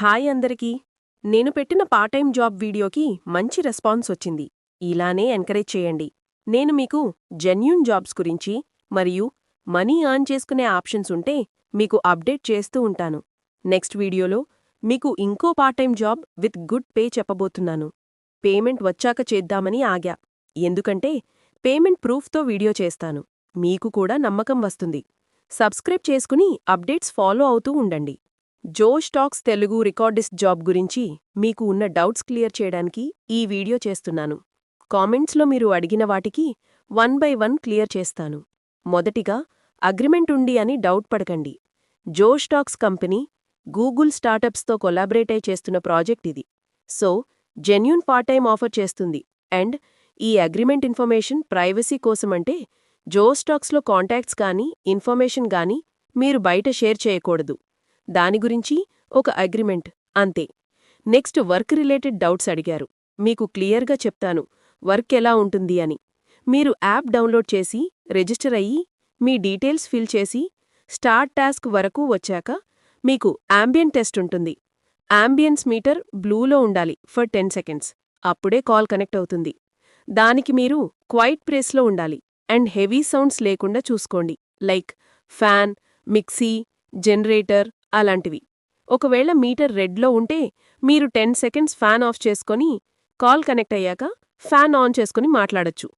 Hi అందరికీ. నేను పెట్టిన పార్ట్ టైం జాబ్ వీడియోకి మంచి రెస్పాన్స్ వచ్చింది. ఇలానే ఎంకరేజ్ చేయండి. నేను మీకు జెన్యున్ జాబ్స్ గురించి మరియు మనీ ఆన్ చేసుకునే ఆప్షన్స్ ఉంటే మీకు అప్డేట్ చేస్తూ ఉంటాను. నెక్స్ట్ వీడియోలో మీకు ఇంకో part time job with good pay చెప్పబోతున్నాను. పేమెంట్ వచ్చాక చేద్దామని ఆగా. ఎందుకంటే పేమెంట్ ప్రూఫ్తో వీడియో చేస్తాను. మీకు కూడా నమ్మకం వస్తుంది. సబ్స్క్రైబ్ చేసుకుని అప్డేట్స్ ఫాలో అవుతూ ఉండండి. Jo Stocks Telugu recordist job గురించి మీకు ఉన్న డౌట్స్ క్లియర్ చేయడానికి ఈ వీడియో చేస్తున్నాను. కామెంట్స్లో మీరు అడిగిన వాటికి వన్ బై వన్ క్లియర్ చేస్తాను. మొదటిగా అగ్రిమెంట్ ఉండి అని డౌట్ పడకండి. జో స్టాక్స్ కంపెనీ గూగుల్ స్టార్టప్స్తో కొలాబరేట్ అయి చేస్తున్న ప్రాజెక్ట్ ఇది. So genuine part time offer చేస్తుంది. అండ్ ఈ అగ్రిమెంట్ ఇన్ఫర్మేషన్ ప్రైవసీ కోసమంటే జో స్టాక్స్లో కాంటాక్ట్స్ కానీ ఇన్ఫర్మేషన్ కానీ మీరు బయట షేర్ చేయకూడదు. దాని గురించి ఒక అగ్రిమెంట్ అంతే. నెక్స్ట్ వర్క్ రిలేటెడ్ డౌట్స్ అడిగారు. మీకు క్లియర్గా చెప్తాను వర్క్ ఎలా ఉంటుంది అని. మీరు యాప్ డౌన్లోడ్ చేసి రిజిస్టర్ అయ్యి మీ డీటెయిల్స్ ఫిల్ చేసి స్టార్ట్ టాస్క్ వరకు వచ్చాక మీకు ఆంబియన్ టెస్ట్ ఉంటుంది. ఆంబియన్స్ మీటర్ బ్లూలో ఉండాలి ఫర్ టెన్ సెకండ్స్. అప్పుడే కాల్ కనెక్ట్ అవుతుంది. దానికి మీరు క్వైట్ ప్రేస్లో ఉండాలి అండ్ హెవీ సౌండ్స్ లేకుండా చూసుకోండి. లైక్ ఫ్యాన్ మిక్సీ జనరేటర్ అలాంటివి. ఒకవేళ మీటర్ రెడ్లో ఉంటే మీరు టెన్ సెకండ్స్ ఫ్యాన్ ఆఫ్ చేసుకొని కాల్ కనెక్ట్ అయ్యాక ఫ్యాన్ ఆన్ చేసుకుని మాట్లాడొచ్చు.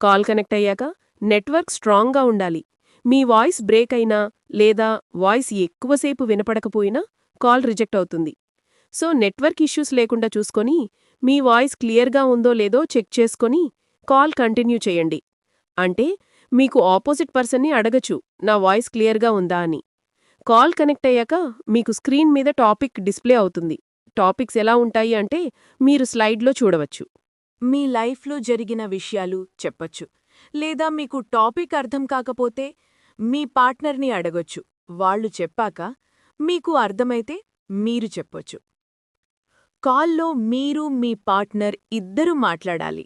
కాల్ కనెక్ట్ అయ్యాక నెట్వర్క్ స్ట్రాంగ్గా ఉండాలి. మీ వాయిస్ బ్రేక్ అయినా లేదా వాయిస్ ఎక్కువసేపు వినపడకపోయినా కాల్ రిజెక్ట్ అవుతుంది. సో నెట్వర్క్ ఇష్యూస్ లేకుండా చూసుకొని మీ వాయిస్ క్లియర్గా ఉందో లేదో చెక్ చేసుకొని కాల్ కంటిన్యూ చేయండి. అంటే మీకు ఆపోజిట్ పర్సన్ని అడగచ్చు నా వాయిస్ క్లియర్గా ఉందా అని. కాల్ కనెక్ట్ అయ్యాక మీకు స్క్రీన్ మీద టాపిక్ డిస్ప్లే అవుతుంది. టాపిక్స్ ఎలా ఉంటాయి అంటే మీరు స్లైడ్లో చూడవచ్చు. మీ లైఫ్లో జరిగిన విషయాలు చెప్పొచ్చు. లేదా మీకు టాపిక్ అర్థం కాకపోతే మీ పార్ట్నర్ని అడగొచ్చు. వాళ్ళు చెప్పాక మీకు అర్థమైతే మీరు చెప్పొచ్చు. కాల్లో మీరు మీ పార్ట్నర్ ఇద్దరూ మాట్లాడాలి.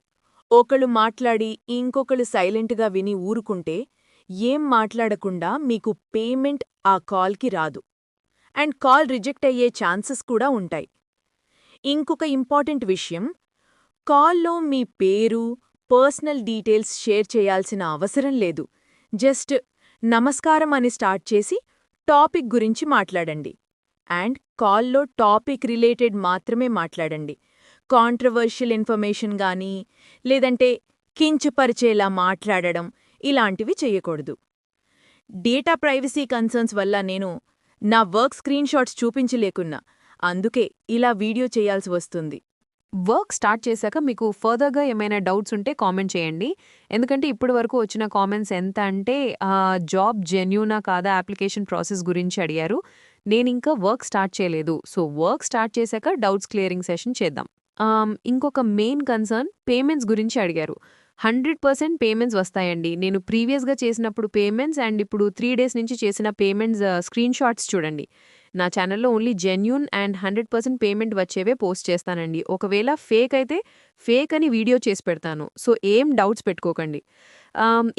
ఒకళ్ళు మాట్లాడి ఇంకొకళ్ళు సైలెంట్గా విని ఊరుకుంటే ఏం మాట్లాడకుండా మీకు పేమెంట్ ఆ కాల్కి రాదు. అండ్ కాల్ రిజెక్ట్ అయ్యే ఛాన్సెస్ కూడా ఉంటాయి. ఇంకొక ఇంపార్టెంట్ విషయం కాల్లో మీ పేరు పర్సనల్ డీటెయిల్స్ షేర్ చేయాల్సిన అవసరం లేదు. జస్ట్ నమస్కారం అని స్టార్ట్ చేసి టాపిక్ గురించి మాట్లాడండి. అండ్ కాల్లో టాపిక్ రిలేటెడ్ మాత్రమే మాట్లాడండి. కాంట్రవర్షియల్ ఇన్ఫర్మేషన్ గానీ లేదంటే కించపరిచేలా మాట్లాడడం ఇలాంటివి చెయ్యకూడదు డేటా ప్రైవసీ కన్సర్న్స్ వల్ల నేను నా వర్క్ స్క్రీన్ షాట్స్ చూపించలేకున్నా. అందుకే ఇలా వీడియో చేయాల్సి వస్తుంది. వర్క్ స్టార్ట్ చేశాక మీకు ఫర్దర్గా ఏమైనా డౌట్స్ ఉంటే కామెంట్ చేయండి. ఎందుకంటే ఇప్పటి వరకు వచ్చిన కామెంట్స్ ఎంత అంటే జాబ్ జెన్యూనా కాదా అప్లికేషన్ ప్రాసెస్ గురించి అడిగారు. నేను ఇంకా వర్క్ స్టార్ట్ చేయలేదు. సో వర్క్ స్టార్ట్ చేశాక డౌట్స్ క్లియరింగ్ సెషన్ చేద్దాం. ఇంకొక మెయిన్ కన్సర్న్ పేమెంట్స్ గురించి అడిగారు. హండ్రెడ్ పర్సెంట్ పేమెంట్స్ వస్తాయండి. నేను ప్రీవియస్గా చేసినప్పుడు పేమెంట్స్ అండ్ ఇప్పుడు త్రీ డేస్ నుంచి చేసిన పేమెంట్స్ స్క్రీన్ షాట్స్ చూడండి. నా ఛానల్లో only genuine and hundred percent payment వచ్చేవే పోస్ట్ చేస్తానండి. ఒకవేళ ఫేక్ అయితే ఫేక్ అని వీడియో చేసి పెడతాను. సో ఏం డౌట్స్ పెట్టుకోకండి.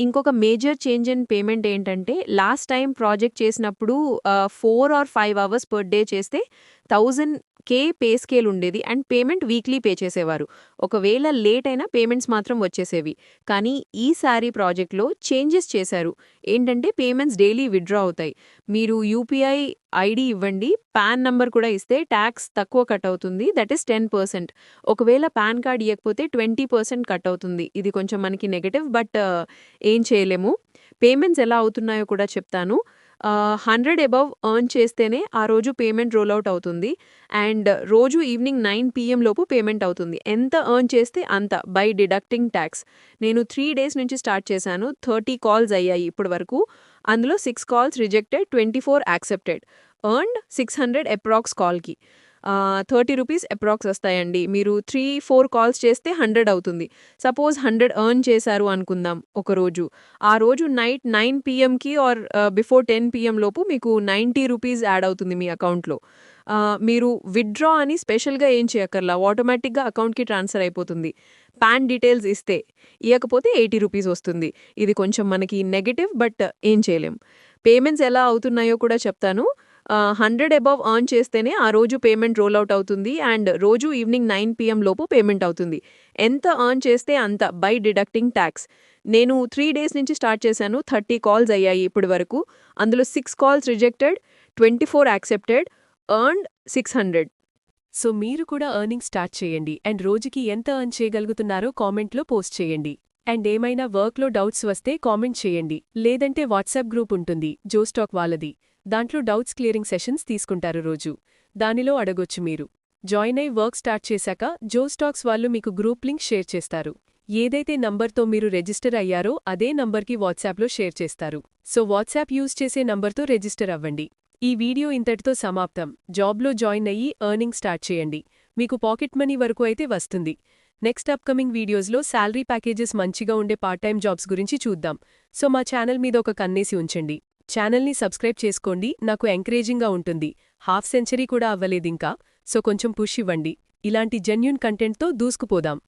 ఇంకొక మేజర్ చేంజ్ ఇన్ పేమెంట్ ఏంటంటే లాస్ట్ టైం ప్రాజెక్ట్ చేసినప్పుడు four or five hours per day చేస్తే థౌజండ్ కే పే స్కేల్ ఉండేది అండ్ పేమెంట్ వీక్లీ పే చేసేవారు. ఒకవేళ లేట్ అయినా పేమెంట్స్ మాత్రం వచ్చేసేవి. కానీ ఈసారి ప్రాజెక్ట్లో చేంజెస్ చేశారు. ఏంటంటే పేమెంట్స్ డైలీ విత్డ్రా అవుతాయి. మీరు యూపీఐ ఐడి ఇవ్వండి పాన్ నంబర్ కూడా ఇస్తే ట్యాక్స్ తక్కువ కట్ అవుతుంది దట్ ఈస్ టెన్ పర్సెంట్. ఒకవేళ పాన్ కార్డ్ ఇవ్వకపోతే ట్వంటీ పర్సెంట్ కట్ అవుతుంది. ఇది కొంచెం మనకి నెగటివ్ బట్ ఏం చేయలేము. పేమెంట్స్ ఎలా అవుతున్నాయో కూడా చెప్తాను. హండ్రెడ్ అబవ్ ఎర్న్ చేస్తేనే ఆ రోజు పేమెంట్ రోల్ అవుట్ అవుతుంది. అండ్ రోజు ఈవినింగ్ నైన్ పిఎం లోపు పేమెంట్ అవుతుంది. ఎంత ఎర్న్ చేస్తే అంత బై డిడక్టింగ్ ట్యాక్స్. నేను త్రీ డేస్ నుంచి స్టార్ట్ చేశాను. థర్టీ కాల్స్ అయ్యాయి ఇప్పటి వరకు. అందులో six calls rejected twenty four accepted. Earned six hundred approx కాల్కి. Thirty rupees approx వస్తాయండి. మీరు త్రీ ఫోర్ కాల్స్ చేస్తే హండ్రెడ్ అవుతుంది. సపోజ్ హండ్రెడ్ ఎర్న్ చేశారు అనుకుందాం ఒక రోజు. ఆ రోజు నైట్ నైన్ పిఎంకి ఆర్ బిఫోర్ టెన్ పిఎం లోపు మీకు నైంటీ రూపీస్ యాడ్ అవుతుంది మీ అకౌంట్లో మీరు విత్డ్రా అని స్పెషల్గా ఏం చేయక్కర్లా. ఆటోమేటిక్గా అకౌంట్కి ట్రాన్స్ఫర్ అయిపోతుంది. పాన్ డీటెయిల్స్ ఇస్తే ఇవ్వకపోతే ఎయిటీ రూపీస్ వస్తుంది. ఇది కొంచెం మనకి నెగటివ్ బట్ ఏం చేయలేం. పేమెంట్స్ ఎలా అవుతున్నాయో కూడా చెప్తాను. హండ్రెడ్ అబవ్ ఎర్న్ చేస్తేనే ఆ రోజు పేమెంట్ రోల్ అవుట్ అవుతుంది అండ్ రోజు ఈవినింగ్ నైన్ పిఎం లోపు పేమెంట్ అవుతుంది. ఎంత ఎర్న్ చేస్తే అంత? బై డిడక్టింగ్ ట్యాక్స్ నేను త్రీ డేస్ నుంచి స్టార్ట్ చేశాను థర్టీ కాల్స్ అయ్యాయి ఇప్పటి వరకు. అందులో six calls rejected twenty four accepted earned six hundred so మీరు కూడా ఎర్నింగ్ స్టార్ట్ చేయండి అండ్ రోజుకి ఎంత ఎర్న్ చేయగలుగుతున్నారో కామెంట్లో పోస్ట్ చేయండి. అండ్ ఏమైనా వర్క్లో డౌట్స్ వస్తే కామెంట్ చేయండి. లేదంటే వాట్సాప్ గ్రూప్ ఉంటుంది జోస్టాక్ వాళ్ళది. దాంట్లో డౌట్స్ క్లియరింగ్ సెషన్స్ తీసుకుంటారు రోజు. దానిలో అడగొచ్చు మీరు. జాయిన్ అయి వర్క్ స్టార్ట్ చేశాక జోస్టాక్స్ వాళ్ళు మీకు గ్రూప్ లింక్ షేర్ చేస్తారు. ఏదైతే నంబర్తో మీరు రిజిస్టర్ అయ్యారో అదే నంబర్కి వాట్సాప్లో షేర్ చేస్తారు. సో వాట్సాప్ యూజ్ చేసే నంబర్తో రిజిస్టర్ అవ్వండి. ఈ వీడియో ఇంతటితో సమాప్తం. జాబ్లో జాయిన్ అయ్యి ఎర్నింగ్ స్టార్ట్ చేయండి. మీకు పాకెట్ మనీ వరకు అయితే వస్తుంది. నెక్స్ట్ అప్కమింగ్ వీడియోస్లో శాలరీ ప్యాకేజెస్ మంచిగా ఉండే పార్ట్ టైం జాబ్స్ గురించి చూద్దాం. సో మా ఛానల్ మీద ఒక కన్నేసి ఉంచండి. ఛానల్ని సబ్స్క్రైబ్ చేసుకోండి. నాకు ఎంకరేజింగ్గా ఉంటుంది. హాఫ్ సెంచరీ కూడా అవ్వలేదింకా. సో కొంచెం పుష్ ఇవ్వండి. ఇలాంటి జెన్యున్ కంటెంట్తో దూసుకుపోదాం.